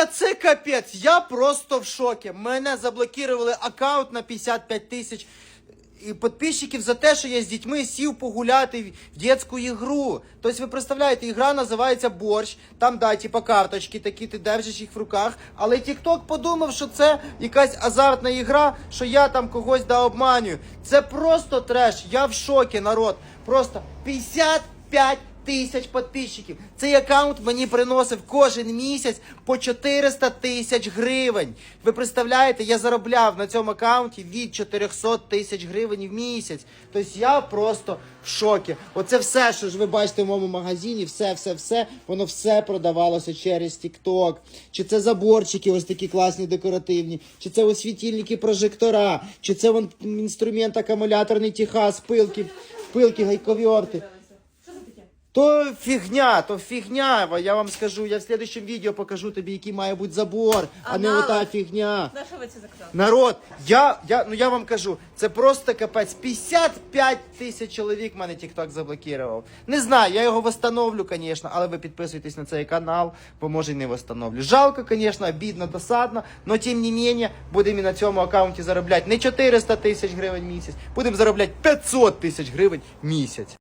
Та це капець, я просто в шокі. Мене заблокували аккаунт на 55 тисяч і підписчиків за те, що я з дітьми сів погуляти в дитячу ігру. Тобто ви представляєте, ігра називається борщ. Там, да, типа карточки такі, ти держиш їх в руках. Але TikTok подумав, що це якась азартна ігра, що я там когось да обманюю. Це просто треш. Я в шокі, народ. Просто 55 тисяч підписчиків. Цей аккаунт мені приносив кожен місяць по 400 тисяч гривень. Ви представляєте, я заробляв на цьому аккаунті від 400 тисяч гривень в місяць. Тобто я просто в шокі. Оце все, що ж ви бачите в моєму магазині, все, все, все, воно все продавалося через TikTok. Чи це заборчики, ось такі класні декоративні, чи це освітильники прожектора, чи це вон інструмент акумуляторний Техас, пилки, пилки, гайкові. То фігня, то фігня. Я вам скажу, я в следующем відео покажу тобі, який має бути забор, а не Аналог. ота фігня. На що ви це заказали? Народ, я, я, ну я вам кажу, це просто капець. 55 тисяч чоловік мене TikTok заблокував. Не знаю, я його восстановлю, звісно, але ви підписуйтесь на цей канал, бо може й не восстановлю. Жалко, звісно, обідно, досадно, але тим не менше будемо і на цьому аккаунті заробляти не 400 тисяч гривень місяць, будемо заробляти 500 тисяч гривень місяць.